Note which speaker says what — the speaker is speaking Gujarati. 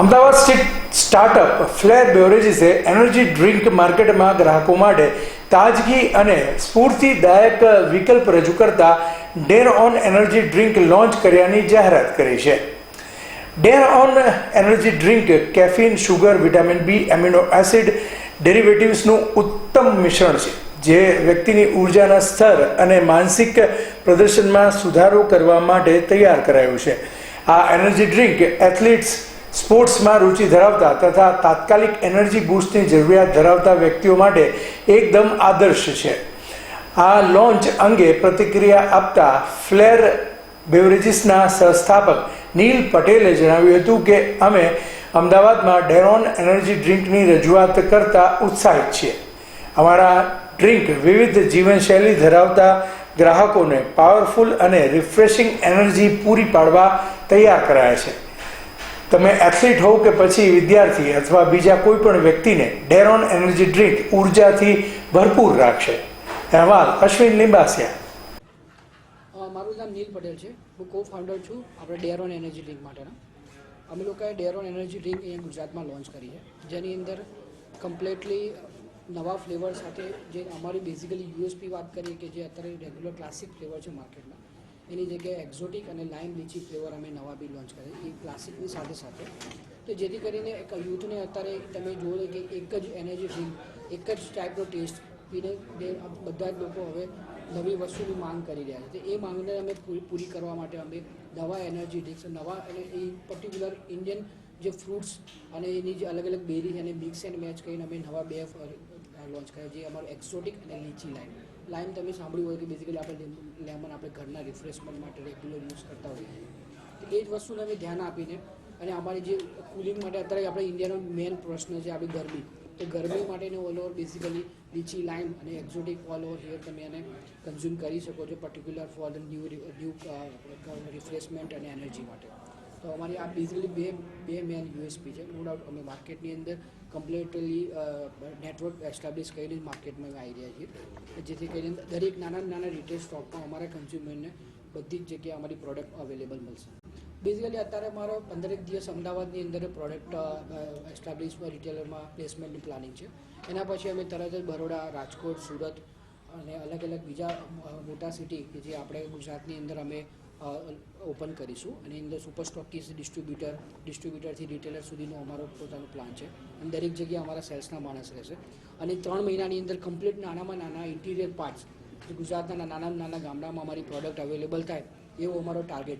Speaker 1: અમદાવાદ સ્થિત સ્ટાર્ટઅપ ફ્લેર બેવરેજીસે એનર્જી ડ્રિંક માર્કેટમાં ગ્રાહકો માટે તાજગી અને સ્ફૂર્તિદાયક વિકલ્પ રજૂ કરતા dare on energy drink launch કર્યાની જાહેરાત કરી છે. Dare on energy drink caffeine sugar vitamin B amino acid ડેરિવેટિવ્સનું ઉત્તમ મિશ્રણ છે, જે વ્યક્તિની ઉર્જાના સ્તર અને માનસિક પ્રદર્શનમાં સુધારો કરવા માટે તૈયાર કરાયું છે. આ એનર્જી ડ્રિંક એથ્લીટ્સ સ્પોર્ટ્સમાં રુચિ ધરાવતા તથા તાત્કાલિક એનર્જી બૂસ્ટની જરૂરિયાત ધરાવતા વ્યક્તિઓ માટે એકદમ આદર્શ છે. આ લોન્ચ અંગે પ્રતિક્રિયા આપતા ફ્લેર બેવરેજીસના સંસ્થાપક નીલ પટેલે જણાવ્યું હતું કે અમે અમદાવાદમાં ડેરોન એનર્જી ડ્રિંકની રજૂઆત કરતા ઉત્સાહિત છીએ. અમારા ડ્રિંક વિવિધ જીવનશૈલી ધરાવતા ગ્રાહકોને પાવરફુલ અને રિફ્રેશિંગ એનર્જી પૂરી પાડવા તૈયાર કરાયા છે. તમે એથ્લીટ હોવ કે પછી વિદ્યાર્થી અથવા બીજા કોઈ પણ વ્યક્તિને ડેરોન એનર્જી ડ્રિંક ઉર્જાથી ભરપૂર રાખશે. અહેવાલ અશ્વિન લિંબાસિયા.
Speaker 2: મારું નામ નીલ પટેલ છે. હું કો ફાઉન્ડર છું આપણે ડેરોન એનર્જી ડ્રિંક માટેના. અમે લોકોએ ડેરોન એનર્જી ડ્રિંક અહીંયા ગુજરાતમાં લોન્ચ કરી છે. જેની અંદર કમ્પ્લેટલી નવા ફ્લેવર સાથે જે અમારી બેઝિકલી યુએસપી વાત કરીએ કે જે અત્યારે રેગ્યુલર ક્લાસિક ફ્લેવર છે માર્કેટમાં એની જગ્યાએ એક્ઝોટિક અને લાઇમ લીચી ફ્લેવર અમે નવા બી લોન્ચ કરી એ ક્લાસિકની સાથે સાથે. તો જેથી કરીને એક યુથને અત્યારે તમે જુઓ કે એક જ એનર્જી એક જ ટાઈપનો ટેસ્ટ પીને બધા જ લોકો હવે નવી વસ્તુની માંગ કરી રહ્યા છે. તો એ માંગને અમે પૂરી કરવા માટે અમે નવા એનર્જી ડ્રિંક્સ નવા અને એ પર્ટિક્યુલર ઇન્ડિયન જે ફ્રૂટ્સ અને એની જે અલગ અલગ બેરી અને મિક્સ એન્ડ મેચ કરીને અમે નવા બે લોન્ચ કર્યા, જે અમારું એક્ઝોટિક અને લીચી લાઈમ લાઈમ તમે સાંભળ્યું હોય કે બેઝિકલી આપણે લેમન આપણે ઘરના રિફ્રેશમેન્ટ માટે રેગ્યુલર યુઝ કરતા હોઈએ તો એ જ વસ્તુને અમે ધ્યાન આપીને અને અમારી જે કુલિંગ માટે અત્યારે આપણે ઇન્ડિયાનો મેઇન પ્રશ્ન છે આપણી ગરમી. તો ગરમી માટેને all over basically lychee lime અને એક્ઝોટિક ઓલ ઓવર હિયર તમે એને કન્ઝ્યુમ કરી શકો છો particular for the new new refreshment અને એનર્જી માટે. તો અમારી આ બેઝિકલી બે બે મેન યુએસપી છે. નો ડાઉટ અમે માર્કેટની અંદર કમ્પ્લીટલી નેટવર્ક એસ્ટાબ્લિશ કરીને માર્કેટમાં આવી રહ્યા છીએ. જેથી કરીને દરેક નાના નાના રિટેલ સ્ટોકમાં અમારા કન્ઝ્યુમરને બધી જ જગ્યાએ અમારી પ્રોડક્ટ અવેલેબલ મળશે. બેઝિકલી અત્યારે મારો પંદરેક દિવસ અમદાવાદની અંદર પ્રોડક્ટ એસ્ટાબ્લિશ રિટેલરમાં પ્લેસમેન્ટની પ્લાનિંગ છે. એના પછી અમે તરત જ બરોડા, રાજકોટ, સુરત અને અલગ અલગ બીજા મોટા સિટી કે જે આપણે ગુજરાતની અંદર અમે ઓપન કરીશું અને અંદર સુપર સ્ટોકીસ ડિસ્ટ્રીબ્યુટર ડિસ્ટ્રીબ્યુટરથી રિટેલર સુધીનો અમારો પોતાનો પ્લાન છે અને દરેક જગ્યાએ અમારા સેલ્સના માણસ રહેશે. અને ત્રણ મહિનાની અંદર કમ્પ્લીટ નાનામાં નાના ઇન્ટિરિયર પાર્ટ્સ ગુજરાતના નાના નાના ગામડામાં અમારી પ્રોડક્ટ અવેલેબલ થાય, એવો અમારો ટાર્ગેટ